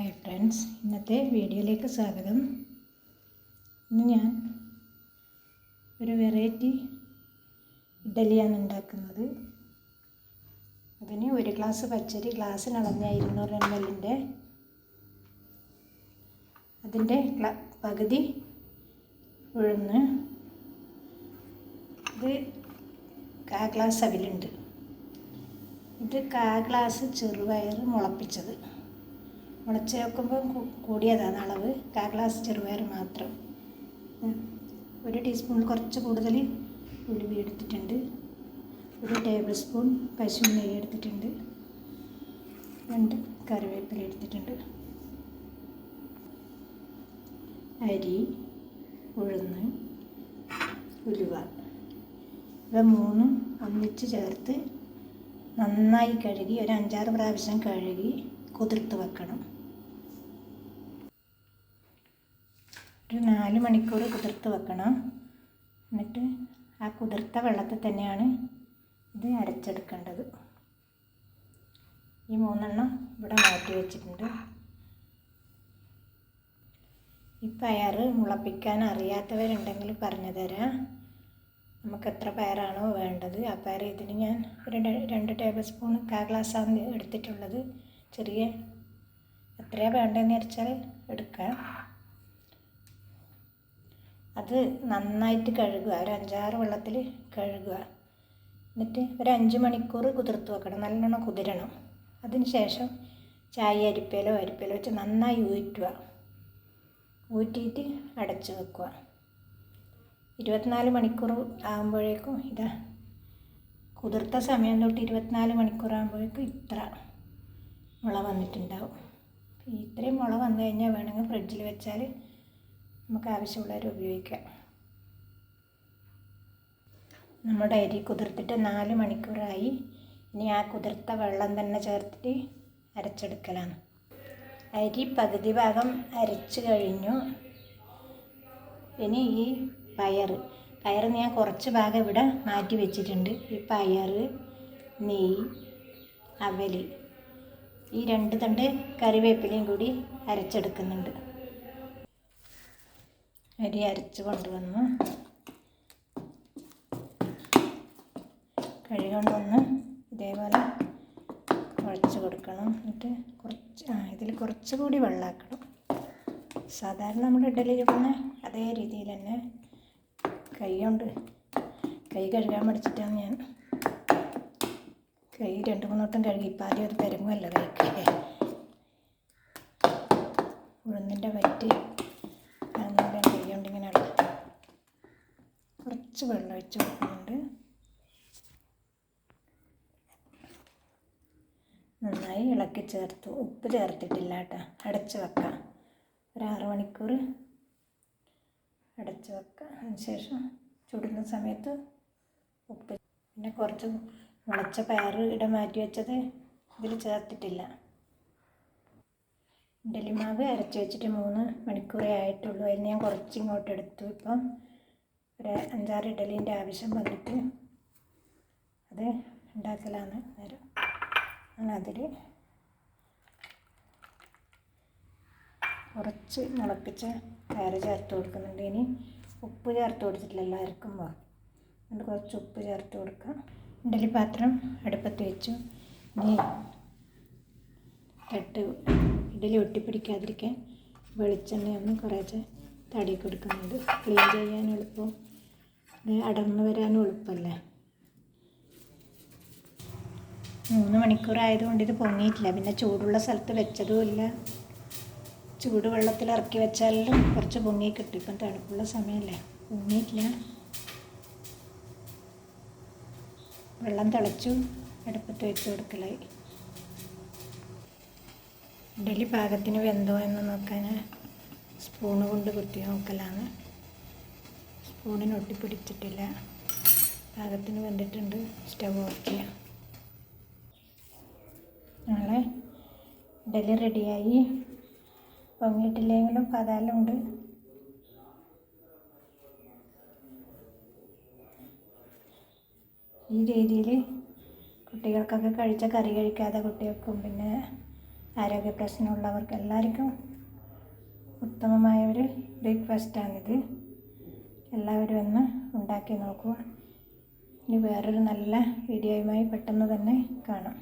Hi friends ഇന്നത്തെ വീഡിയോയിലേക്ക് സ്വാഗതം. ഇന്ന് ഞാൻ ഒരു വെറൈറ്റി ഇഡലിയാണ് ഉണ്ടാക്കുന്നത്. അതിന് ഒരു ഗ്ലാസ് പച്ചരി ഗ്ലാസ്സിനളഞ്ഞ ഇരുന്നൂറ് എം എല്ലിന്റെ അതിന്റെ പകുതി ഉഴുന്ന്. ഇത് കാ ഗ്ലാസ് അവിലുണ്ട്. ഇത് കാ ഗ്ലാസ് ചെറുപയർ മുളപ്പിച്ചത്. മുളച്ച് വെക്കുമ്പോൾ കൂടിയതാണ് അളവ്. കാ ഗ്ലാസ് ചെറുപയർ മാത്രം. ഒരു ടീസ്പൂണിൽ കുറച്ച് കൂടുതൽ ഉലുവി എടുത്തിട്ടുണ്ട്. ഒരു ടേബിൾ സ്പൂൺ പശു നെയ്യ് എടുത്തിട്ടുണ്ട്. രണ്ട് കറിവേപ്പില എടുത്തിട്ടുണ്ട്. അരി ഉഴുന്ന് ഉലുവ. ഇവ മൂന്നും ഒന്നിച്ച് ചേർത്ത് നന്നായി കഴുകി ഒരു അഞ്ചാറ് പ്രാവശ്യം കഴുകി കുതിർത്ത് വെക്കണം. ഒരു നാല് മണിക്കൂർ കുതിർത്ത് വെക്കണം. എന്നിട്ട് ആ കുതിർത്ത വെള്ളത്തിൽ തന്നെയാണ് ഇത് അരച്ചെടുക്കേണ്ടത്. ഈ മൂന്നെണ്ണം ഇവിടെ മാറ്റി വെച്ചിട്ടുണ്ട്. ഈ പയർ മുളപ്പിക്കാൻ അറിയാത്തവരുണ്ടെങ്കിൽ പറഞ്ഞു തരാം. നമുക്ക് എത്ര പയറാണോ വേണ്ടത്. ആ പയർ ഇതിന് ഞാൻ ഒരു രണ്ട് ടേബിൾ സ്പൂൺ കാ ഗ്ലാസ്സാണ് എടുത്തിട്ടുള്ളത്. ചെറിയ എത്രയാണ് വേണ്ടതെന്ന് വെച്ചാൽ എടുക്കാം. അത് നന്നായിട്ട് കഴുകുക. ഒരു അഞ്ചാറ് വെള്ളത്തിൽ കഴുകുക. എന്നിട്ട് ഒരു അഞ്ച് മണിക്കൂർ കുതിർത്ത് വെക്കണം. നല്ലോണം കുതിരണം. അതിന് ശേഷം ചായ അരിപ്പയിലോ അരിപ്പയിലോ വെച്ച് നന്നായി ഊറ്റുക. ഊറ്റിയിട്ട് അടച്ച് വെക്കുക. ഇരുപത്തിനാല് മണിക്കൂർ ആകുമ്പോഴേക്കും ഇതാ. കുതിർത്ത സമയം തൊട്ട് ഇരുപത്തിനാല് മണിക്കൂർ ആകുമ്പോഴേക്കും ഇത്ര. മുള വന്നിട്ടുണ്ടാവും. ഇത്രയും മുള വന്നു കഴിഞ്ഞാൽ വേണമെങ്കിൽ ഫ്രിഡ്ജിൽ വെച്ചാൽ നമുക്ക് ആവശ്യമുള്ളവർ ഉപയോഗിക്കാം. നമ്മുടെ അരി കുതിർത്തിട്ട് നാല് മണിക്കൂറായി. ഇനി ആ കുതിർത്ത വെള്ളം തന്നെ ചേർത്തിട്ട് അരച്ചെടുക്കലാണ്. അരി പകുതി ഭാഗം അരച്ച് കഴിഞ്ഞു. ഇനി ഈ പയർ പയർ ഞാൻ കുറച്ച് ഭാഗം ഇവിടെ മാറ്റി വെച്ചിട്ടുണ്ട്. ഈ പയർ നെയ്യ് അവൽ ഈ രണ്ട് തണ്ട് കറിവേപ്പിലയും കൂടി അരച്ചെടുക്കുന്നുണ്ട്. അരി അരച്ച് കൊണ്ടുവന്ന്. കഴുകൊണ്ടുവന്ന് ഇതേപോലെ കുഴച്ച് കൊടുക്കണം. എന്നിട്ട് കുറച്ച് ആ ഇതിൽ കുറച്ചുകൂടി വെള്ളമാക്കണം സാധാരണ നമ്മൾ ഇഡലി ചുടുന്ന അതേ രീതിയിൽ തന്നെ കൈ കൊണ്ട് കൈ കഴുകാൻ പഠിച്ചിട്ടാണ് ഞാൻ കൈ രണ്ട് മൂന്ന് വട്ടം കഴുകി ഇപ്പം ആദ്യം ഒരു പെരുങ്ങല്ല കൈക്ക്. ഉഴുന്നിന്റെ വറ്റി അങ്ങനെ കൈ കുറച്ച് വെള്ളം ഒഴിച്ച് കൊടുക്കുന്നുണ്ട്. നന്നായി ഇളക്കി ചേർത്തു. ഉപ്പ് ചേർത്തിട്ടില്ല കേട്ടോ. അടച്ച് വെക്കാം. ഒരു ആറ് മണിക്കൂർ അടച്ചു വെക്കുക അതിന് ശേഷം ചുടുന്ന സമയത്ത് ഉപ്പ് പിന്നെ കുറച്ച് മുളച്ച പയർ ഇട മാറ്റി വെച്ചത് ഇതിൽ ചേർത്തിട്ടില്ല. ഇഡലിമാവ് അരച്ച് വെച്ചിട്ട് മൂന്ന് മണിക്കൂറേ ആയിട്ടുള്ളൂ. അതിന് ഞാൻ കുറച്ച് ഇങ്ങോട്ട് എടുത്തു. ഇപ്പം ഒരു അഞ്ചാറ് ഇഡലിന്റെ ആവശ്യം വന്നിട്ട് അത് ഉണ്ടാക്കലാണ് നേരം അതിൽ കുറച്ച് മുളപ്പിച്ച പയർ ചേർത്ത് കൊടുക്കുന്നുണ്ട്. ഇനി ഉപ്പ് ചേർത്ത് കൊടുത്തിട്ടില്ല എല്ലാവർക്കും അതുകൊണ്ട് കുറച്ച് ഉപ്പ് ചേർത്ത് കൊടുക്കാം. ഇഡലി പാത്രം അടുപ്പത്ത് വെച്ചു. ഇനി തട്ട് ഇഡലി ഒട്ടിപ്പിടിക്കാതിരിക്കാൻ വെളിച്ചെണ്ണയൊന്നും കുറേശ്ശെ തടി കൊടുക്കുന്നുണ്ട് ക്ലീൻ ചെയ്യാൻ എളുപ്പം. അടർന്നു വരാനും എളുപ്പമല്ലേ? മൂന്ന് മണിക്കൂറായതുകൊണ്ട് ഇത് പൊങ്ങിയിട്ടില്ല. പിന്നെ ചൂടുള്ള സ്ഥലത്ത് വെച്ചതുമില്ല ചൂടുവെള്ളത്തിൽ ഇറക്കി വെച്ചാലും കുറച്ച് പൊങ്ങി കിട്ടും ഇപ്പം തണുപ്പുള്ള സമയമല്ലേ. പൊങ്ങിയിട്ടില്ല. വെള്ളം തിളച്ചു അടുപ്പത്ത് വെച്ച് കൊടുക്കലായി. ഇഡലി പാകത്തിന് വെന്തോ എന്ന് നോക്കാൻ സ്പൂണ് കൊണ്ട് കുത്തി നോക്കലാണ്. സ്പൂണിന് ഒട്ടിപ്പിടിച്ചിട്ടില്ല പാകത്തിന് വെന്തിട്ടുണ്ട് സ്റ്റവ് ഓഫ് ചെയ്യാം. നമ്മളെ ഇഡലി റെഡിയായി പൊങ്ങിയിട്ടില്ലെങ്കിലും പതാലുണ്ട് ഈ രീതിയിൽ കുട്ടികൾക്കൊക്കെ കഴിച്ച കറി കഴിക്കാതെ കുട്ടികൾക്കും പിന്നെ ആരോഗ്യ പ്രശ്നമുള്ളവർക്ക് എല്ലാവർക്കും ഉത്തമമായ ഒരു ബ്രേക്ക്ഫാസ്റ്റാണിത്. എല്ലാവരും ഒന്ന് ഉണ്ടാക്കി നോക്കുക. ഇനി വേറൊരു നല്ല വീഡിയോയുമായി പെട്ടെന്ന് തന്നെ കാണാം.